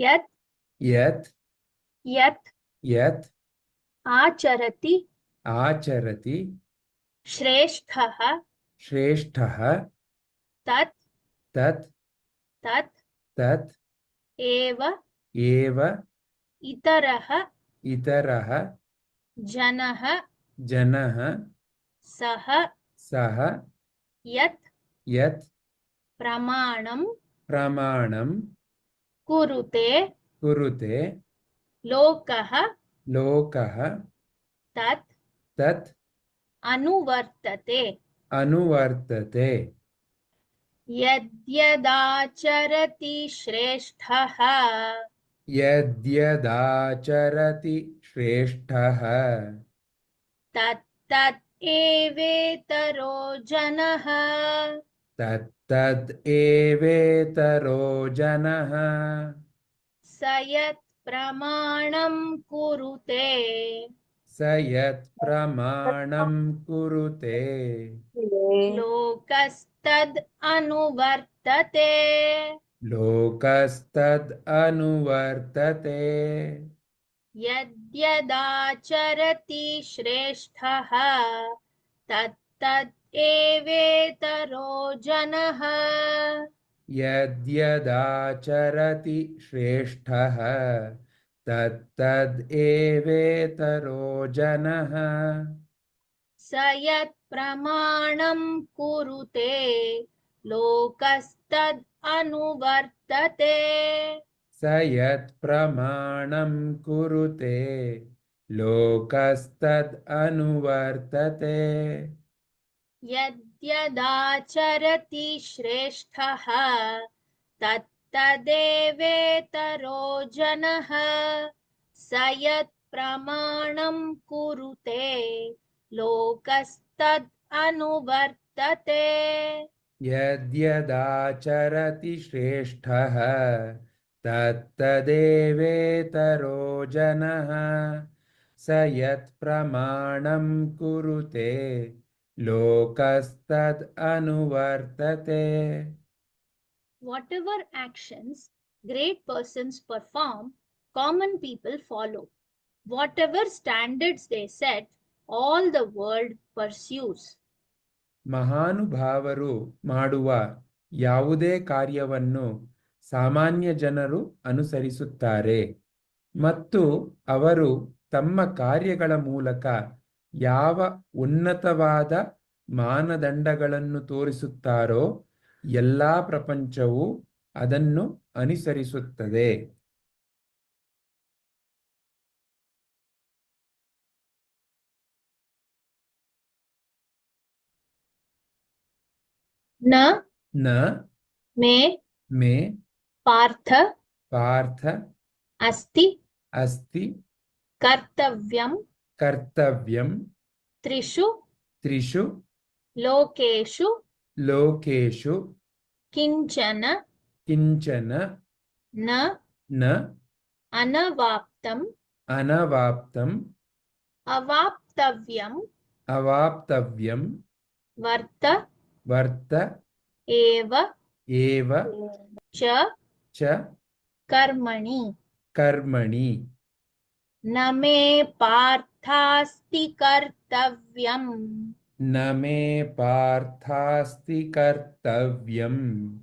यत् यत् यत् यत् आचरति आचरति श्रेष्ठः श्रेष्ठः तत् तत् तत् तत् एव एव इतरः इतरः जनः जनः सः सः यत् यत् प्रमाणं प्रमाणं कुरुते कुरुते लोकः लोकः तत् तत् अनुवर्तते। अनुवर्तते। यद्यदाचरति श्रेष्ठः। यद्यदाचरति श्रेष्ठः। तत्तत् एवेतरो जनः। तत्तद् एवेतरो जनः स यत् प्रमाणं कुरुते। स यत् प्रमाणं कुरुते। लोकस्तद् अनुवर्तते। लोकस्तद् अनुवर्तते। यद्यदाचरति श्रेष्ठः तत्तत् एवेतरो जनः। यद्यदाचरति श्रेष्ठः तत्तद् एवेतरो जनः। स यत् प्रमाणं कुरुते लोकस्तद् अनुवर्तते। स यत् प्रमाणं कुरुते लोकस्तद् अनुवर्तते यद्यदाचरति श्रेष्ठः तत्तदेवेतरो जनः स यत् प्रमाणं कुरुते लोकस्तद् अनुवर्तते। यद्यदाचरति श्रेष्ठः तत्तदेवेतरो जनः स यत् प्रमाणं कुरुते ಲೋಕಸ್ತದ್ anuvartate. whatever actions great persons perform, common people follow. Whatever standards they set, all the world pursues. ಮಹಾನುಭಾವರು ಮಾಡುವ ಯಾವುದೇ ಕಾರ್ಯವನ್ನು ಸಾಮಾನ್ಯ ಜನರು ಅನುಸರಿಸುತ್ತಾರೆ ಮತ್ತು ಅವರು ತಮ್ಮ ಕಾರ್ಯಗಳ ಮೂಲಕ ಯಾವ ಉನ್ನತವಾದ ಮಾನದಂಡಗಳನ್ನು ತೋರಿಸುತ್ತಾರೋ ಎಲ್ಲ ಪ್ರಪಂಚವು ಅದನ್ನು ಅನುಸರಿಸುತ್ತದೆ. ನ ನ ಮೇ ಮೇ ಪಾರ್ಥ ಪಾರ್ಥ ಅಸ್ತಿ ಅಸ್ತಿ ಕರ್ತವ್ಯಂ కర్తవ్యం త్రిషు త్రిషు లోకేషు లోకేషు కించన కించన న న అనవాప్తం అనవాప్తం అవాప్తవ్యం అవాప్తవ్యం వర్త వర్త ఏవ ఏవ చ చ కర్మణి కర్మణి నమే పార్త पार्थास्ति कर्तव्यम्। न मे पार्थास्ति कर्तव्यम्।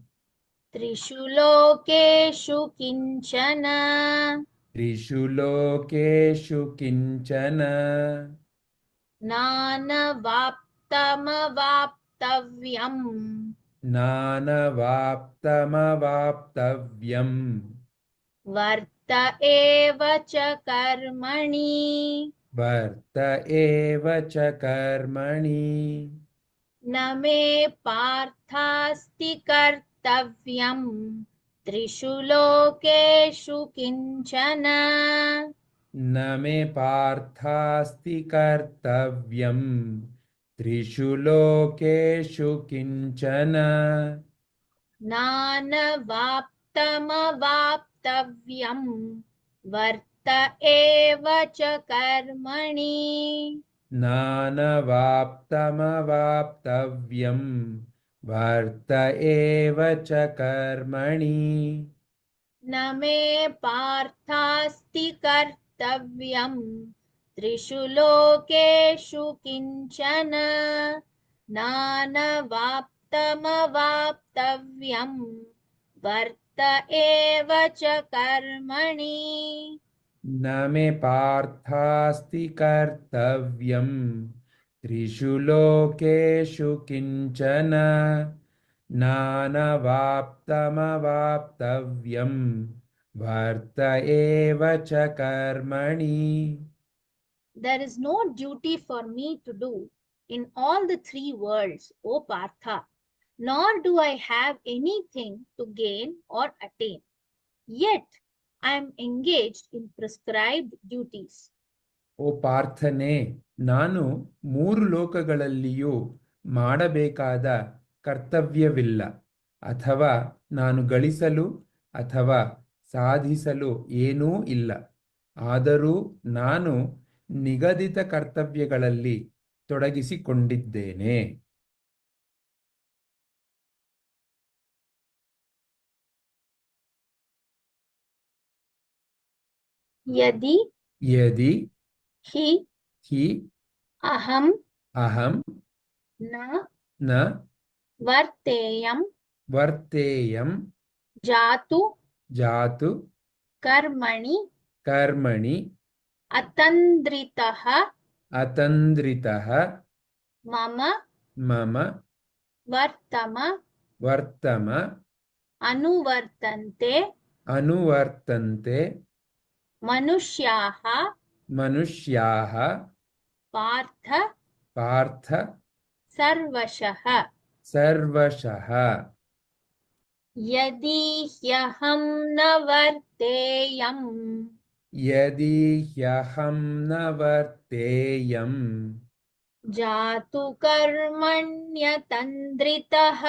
त्रिषु लोकेषु किंचन। त्रिषु लोकेषु किंचन। नानवाप्तमवाप्तव्यम्। नानवाप्तमवाप्तव्यम्। वर्त एव च कर्मणि। वर्त एव च कर्मणि। न मे पार्थास्ति कर्तव्यम्। त्रिषु लोकेषु किञ्चन। न मे पार्थास्ति कर्तव्यम्। त्रिषु लोकेषु किञ्चन। नानवाप्तमवाप्तव्यम्। वर्त एव च कर्मणि। नानवाप्तमवाप्तव्यं वर्त एव च कर्मणि। न मे पार्थास्ति कर्तव्यम् त्रिषु लोकेषु किंचन। नानवाप्तमवाप्तव्यम् वर्त एव च कर्मणि। न मे पार्थास्ति कर्तव्यम् त्रिषु लोकेषु किंचन नानवाप्तमवाप्तव्यम् वर्त एव च कर्मणि There is no duty for me to do in all the three worlds, O Partha, nor do I have anything to gain or attain. Yet I am engaged in prescribed duties. ಓ ಪಾರ್ಥನೆ, ನಾನು ಮೂರು ಲೋಕಗಳಲ್ಲಿಯೂ ಮಾಡಬೇಕಾದ ಕರ್ತವ್ಯವಿಲ್ಲ. ಅಥವಾ ನಾನು ಗಳಿಸಲು ಅಥವಾ ಸಾಧಿಸಲು ಏನೂ ಇಲ್ಲ. ಆದರೂ ನಾನು ನಿಗದಿತ ಕರ್ತವ್ಯಗಳಲ್ಲಿ ತೊಡಗಿಸಿಕೊಂಡಿದ್ದೇನೆ. यदि यदि ही ही अहम अहम न न वर्तेयम वर्तेयम जातु जातु कर्मणि कर्मणि अतंद्रितः अतंद्रितः मम मम वर्तम वर्तम अनुवर्तन्ते अनुवर्तन्ते मनुष्याः मनुष्याः पार्थ पार्थ सर्वशः। सर्वशः। यदि ह्यहं न वर्तेयम्। यदि ह्यहं न वर्तेयम्। जातु कर्मण्यतन्द्रितः।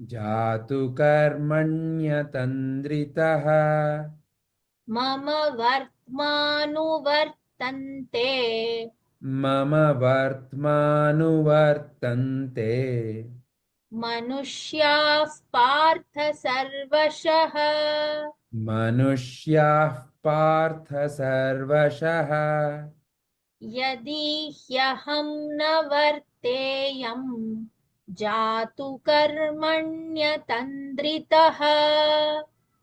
जातु कर्मण्यतन्द्रितः। मम वर्त्मानुवर्तन्ते। मम वर्त्मानुवर्तन्ते। मनुष्याः पार्थ सर्वशः। मनुष्याः पार्थ सर्वशः। यदि ह्यहं न वर्तेयम् जातु कर्मण्यतन्द्रितः।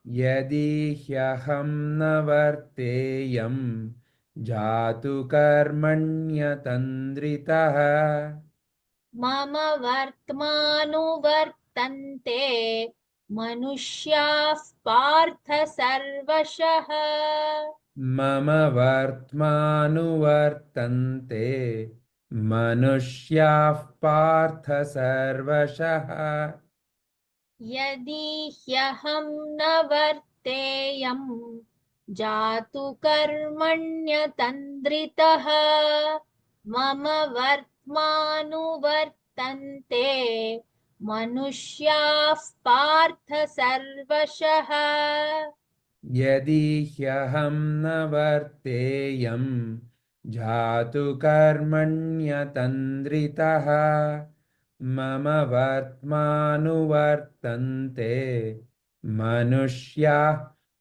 यदि ह्यहं न वर्तेयं जातु कर्मण्यतन्द्रितः। मम वर्त्मानुवर्तन्ते मनुष्याः पार्थ सर्वशः। मम वर्त्मानुवर्तन्ते मनुष्याः पार्थ सर्वशः यदि ह्यहं न वर्तेयम् जातु कर्मण्यतन्द्रितः। मम वर्त्मानुवर्तन्ते मनुष्याः पार्थ सर्वशः। यदि ह्यहं न वर्तेयं जातु कर्मण्यतन्द्रितः मम वर्त्मानुवर्तन्ते मनुष्याः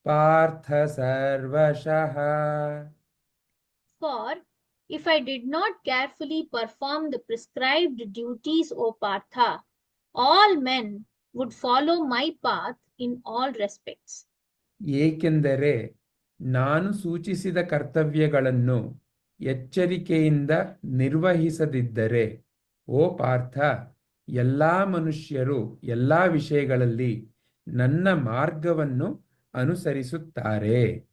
पार्थ सर्वशः For if I did not carefully perform the prescribed duties, O Partha, all men would follow my path in all respects. ಏಕೆಂದರೆ ನಾನು ಸೂಚಿಸಿದ ಕರ್ತವ್ಯಗಳನ್ನು ಎಚ್ಚರಿಕೆಯಿಂದ ನಿರ್ವಹಿಸದಿದ್ದರೆ ಓ ಪಾರ್ಥ ಎಲ್ಲ ಮನುಷ್ಯರು ಎಲ್ಲ ವಿಷಯಗಳಲ್ಲಿ ನನ್ನ ಮಾರ್ಗವನ್ನು ಅನುಸರಿಸುತ್ತಾರೆ.